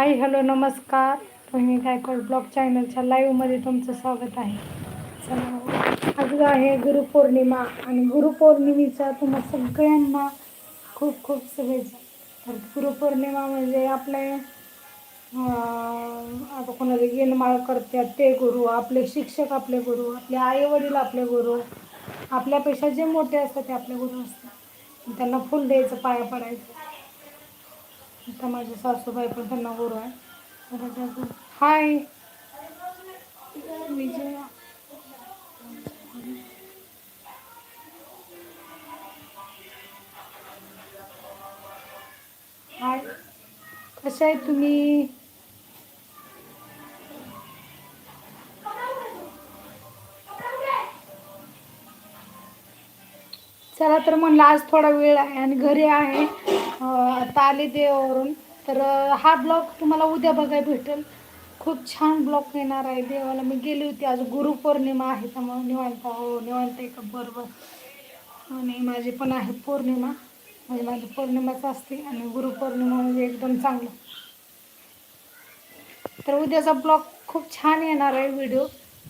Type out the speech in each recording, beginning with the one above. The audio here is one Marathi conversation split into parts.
हाय हॅलो नमस्कार. रोहिणी गायकवाड ब्लॉग चॅनलच्या लाईव्हमध्ये तुमचं स्वागत आहे. चला आज आहे गुरुपौर्णिमा आणि गुरुपौर्णिमेचा तुम्हा सगळ्यांना खूप खूप शुभेच्छा. तर गुरुपौर्णिमा म्हणजे आपले आता कोणाला गेनमाळ करतात ते गुरु आपले शिक्षक आपले गुरु आपले आईवडील आपले गुरु आपल्यापेक्षा जे मोठे असतात ते आपले गुरु असतात. त्यांना फुल द्यायचं पाया पडायचं. इथं माझे सासूबाई पण त्यांना गुरु आहे. हाय विजया हाय. कसे आहे तुम्ही? चला तर म्हणलं आज थोडा वेळ आहे आणि घरी आहे. आता आले देवावरून. तर हा ब्लॉग तुम्हाला उद्या बघायला भेटेल. खूप छान ब्लॉग येणार आहे देवाला. मी गेली होती आज गुरुपौर्णिमा आहे त्यामुळे निवांत हो निवांत एक बरोबर. आणि माझी पण आहे पौर्णिमा. म्हणजे माझी पौर्णिमाच असते आणि गुरुपौर्णिमा म्हणजे एकदम चांगलं. तर उद्याचा ब्लॉग खूप छान येणार आहे व्हिडिओ.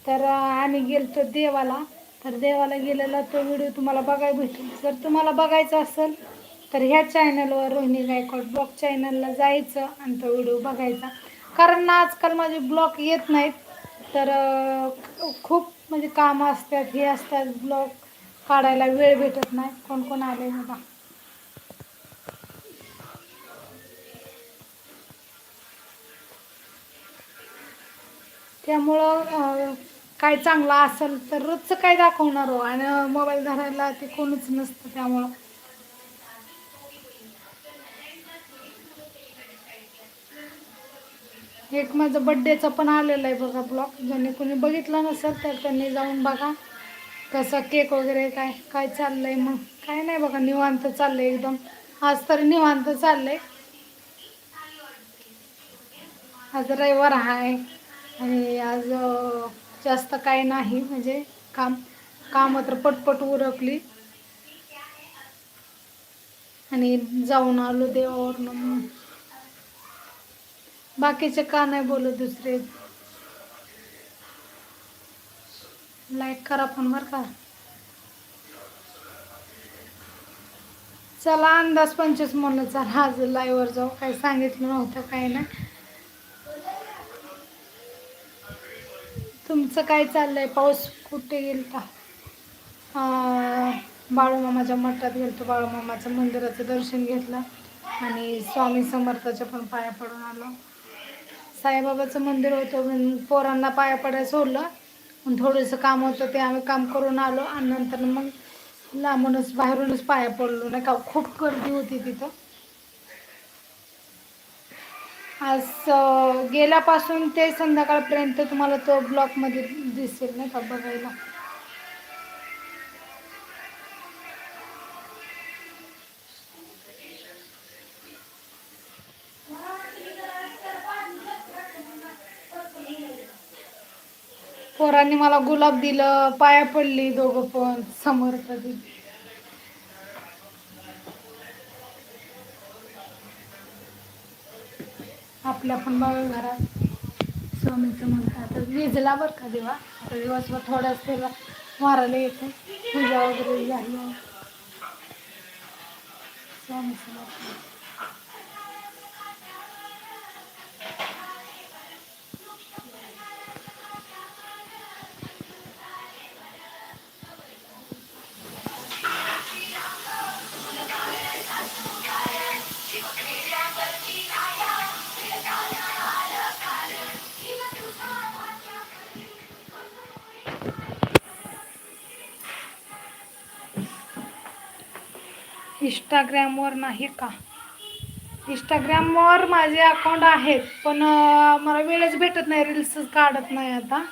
तर आम्ही गेलतो देवाला. तर देवाला गेलेला तो व्हिडिओ तुम्हाला बघायला भेटेल. जर तुम्हाला बघायचा असेल तर ह्या चॅनलवर रोहिणी गायकवाड ब्लॉग चॅनलला जायचं आणि तो व्हिडिओ बघायचा. कारण ना आजकाल माझे ब्लॉग येत नाहीत. तर खूप म्हणजे कामं असतात हे असतात ब्लॉग काढायला वेळ भेटत नाही. कोण कोण आले बघा. त्यामुळं काय चांगलं असेल तर रोजचं काय दाखवणार हो? आणि मोबाईल धरायला ते कोणच नसतं त्यामुळं. एक माझं बड्डेचं पण आलेलं आहे बघा ब्लॉग ज्यांनी कोणी बघितलं नसेल तर त्यांनी जाऊन बघा. कसा केक वगैरे काय काय चाललंय मग? काय नाही बघा निवांत चाललंय एकदम. आज तर निवांत चाललंय. आज रविवार आहे आणि आज जास्त काही नाही म्हणजे काम काम तर पटपट उरकली. आणि जाऊन आलो देवावरनं. मग. बाकीचे का नाही बोलत दुसरे? लाईक करा पण बरं का. चला अंदाज पंचवीस म्हणलं चला आज लाईव्हवर जाऊ. काही सांगितलं नव्हतं काही नाही. तुमचं काय चाललंय? पाऊस कुठे गेल का बाळूमामाच्या मठात गेलतो. बाळूमामाचं मंदिराचं दर्शन घेतलं. आणि स्वामी समर्थाच्या पण पाया पडून आलो. साईबाबाचं मंदिर होतं पोरांना पाया पडायला सोडलं. पण थोडंसं काम होतं ते आम्ही काम करून आलो आणि नंतर मग लांबूनच बाहेरूनच पाया पडलो. नाही का खूप गर्दी होती तिथं. आज गेल्यापासून ते संध्याकाळपर्यंत तुम्हाला तो ब्लॉकमध्ये दिसेल नाही का बघायला. पोरांनी मला गुलाब दिलं पाया पडली दोघं पण समर्थ दिली आपल्या पण बघा घरात. स्वामीचं म्हणतात आता विजला बरं का देवा? आता दिवसभर थोड्याच त्याला मारायला येते. पूजा वगैरे झाली स्वामी समर्थ इंस्टाग्रामवर नाही का? इंस्टाग्रामवर माझे अकाउंट आहेत पण मला वेळच भेटत नाही रील्स काढत नाही आता.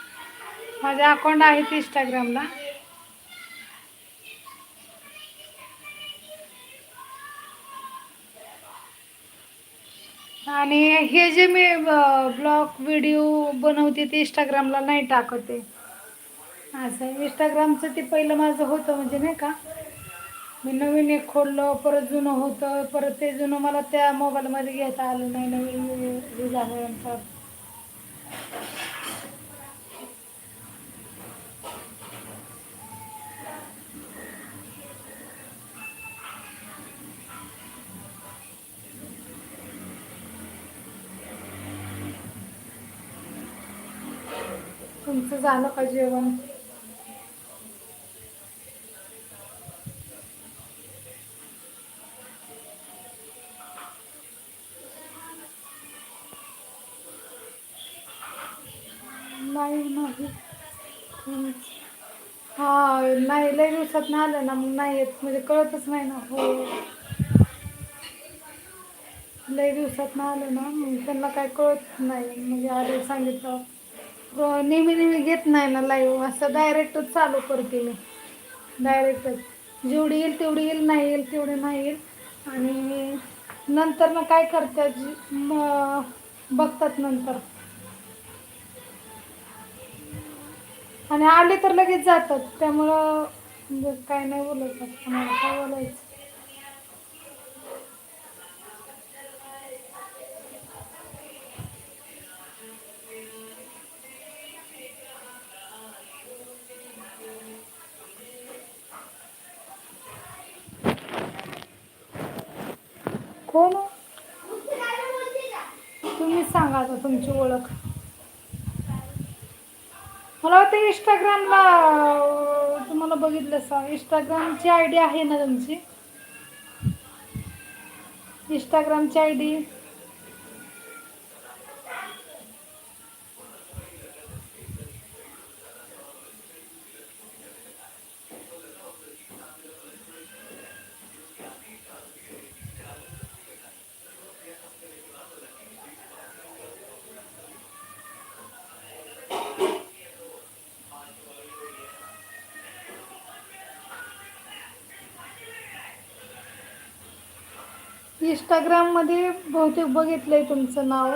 माझे अकाउंट आहेत इंस्टाग्रामला आणि हे जे मी ब्लॉग व्हिडिओ बनवते ते इंस्टाग्रामला नाही टाकत आहे. असं इंस्टाग्रामचं ते पहिलं माझं होतं म्हणजे नाही का? मी नवीन एक खोललं परत जुनं होतं परत ते जुनं मला त्या मोबाईलमध्ये घेता आलं नाही नवीन हे झाल्यानंतर तुमचं झालं का जेवण? परत ना आलं ना मग नाही येत. म्हणजे कळतच नाही ना हो. लय दिवसात ना आलं ना मग त्यांना काय कळत नाही. म्हणजे आधी सांगितलं. नेहमी नेहमी घेत नाही ना लाईव्ह असं डायरेक्टच चालू करते मी. डायरेक्टच जेवढी येईल तेवढी येईल नाही येईल तेवढी नाही येईल. आणि नंतर ना काय करतात बघतात नंतर. आणि आले तर लगेच जातात. त्यामुळं जर काय नाही बोलायचं कोणाला काय बोलायचं? कोण? तुम्ही सांगा आता तुमची ओळख. मला वाटतं इंस्टाग्रामला बघितलं सा. इंस्टाग्रामची आय डी आहे ना तुमची? इंस्टाग्रामची आय डी इंस्टाग्राममध्ये बहुतेक बघितलं आहे तुमचं नाव.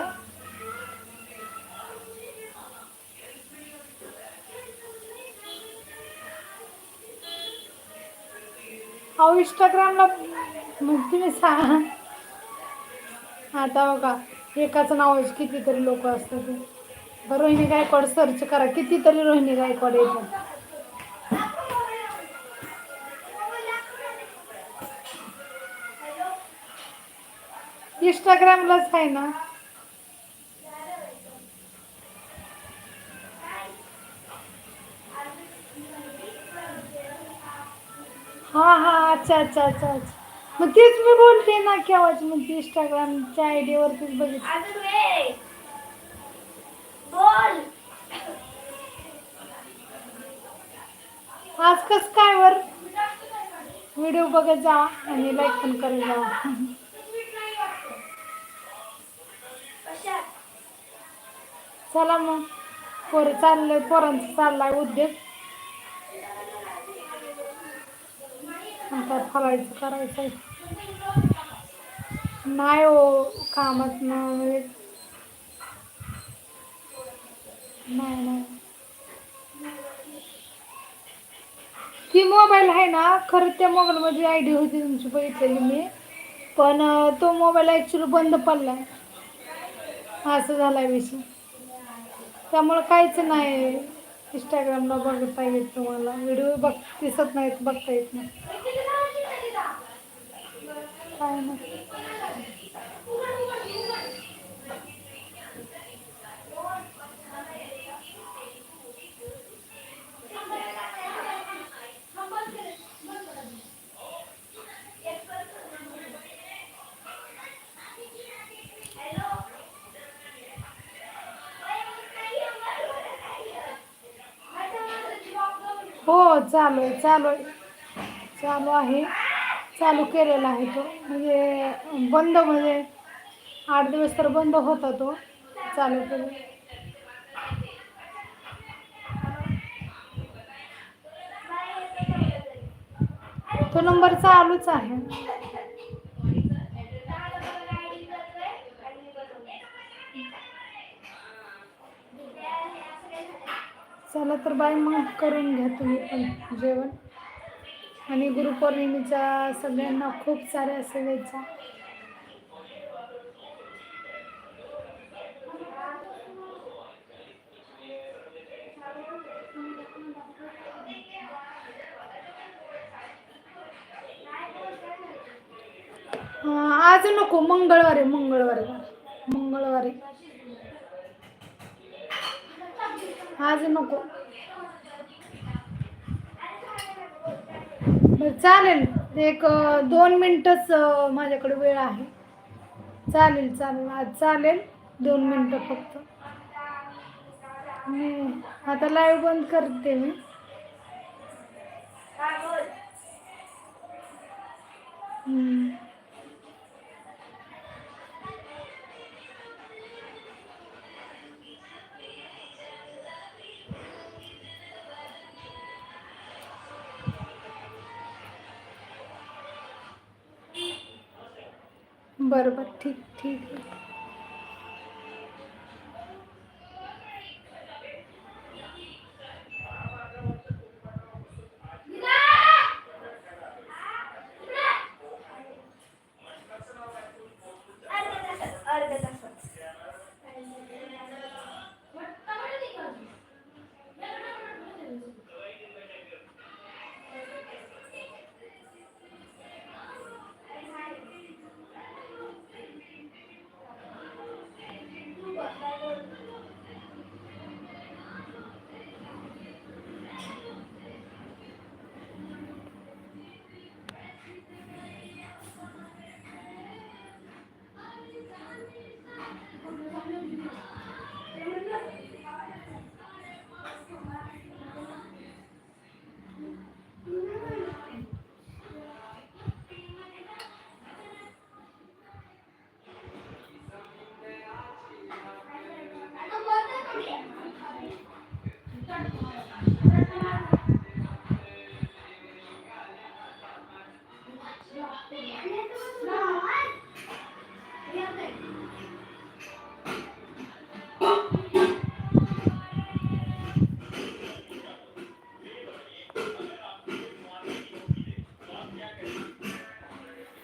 अहो इंस्टाग्रामला मग तुम्ही सांगा. आता बघा एकाचं नाव कितीतरी लोक असतात. बरं रोहिणी गायकवाड सर्च करा कितीतरी रोहिणी गायकवाड येतात. इंस्टाग्रामलाच आहे ना. हा हा अच्छा अच्छा अच्छा अच्छा. मग तेच मी बोलते ना केव्हाच मग ती इंस्टाग्रामच्या आय डी वरतीच बघितलं. आज कस काय वर? व्हिडिओ बघत जा आणि लाईक पण करत जा चला मग. पोर चाललंय पोरांचा चाललाय उद्योग. आता फरायचं करायचं नाही हो कामात नाही. नाही ती मोबाईल आहे ना खरं त्या मोबाईलमध्ये आय डी होती तुमची बघितलेली मी. पण तो मोबाईल ॲक्च्युली बंद पडलाय. असं झालाय विषय. त्यामुळं काहीच नाही. इंस्टाग्रामला बघता येत तुम्हाला. व्हिडिओ बघ दिसत नाहीत बघता येत नाही. काय नाही. हो चालू आहे चालू आहे. चालू आहे. चालू केलेला आहे तो. म्हणजे बंद म्हणजे आठ दिवस तर बंद होता तो. चालू केलं. तो नंबर चालूच आहे. चला तर बाय मग करून घ्या तुम्ही पण जेवण. आणि गुरुपौर्णिमेच्या सगळ्यांना खूप साऱ्या शुभेच्छा. आज नको मंगळवारी मंगळवारी. मंगळवारी. आज नको. बरं, चालेल. एक दोन मिनटंच माझ्याकडे वेळ आहे. चालेल चालेल. आज चालेल. दोन मिनटं फक्त. मी आता लाईव्ह बंद करते मी. हम्म. बरं बरं ठीक ठीक. आहे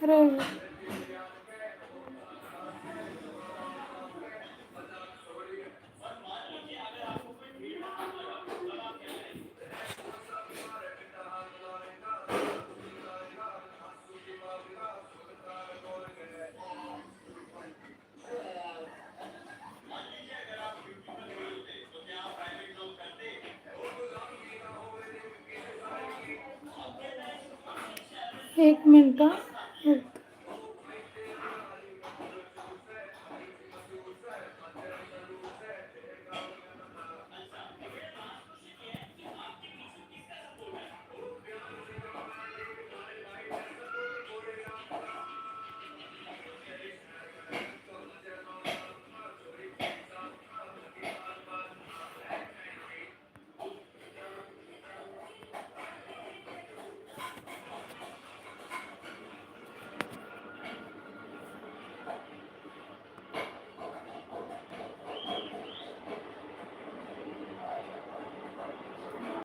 रवी एक मिनटं एक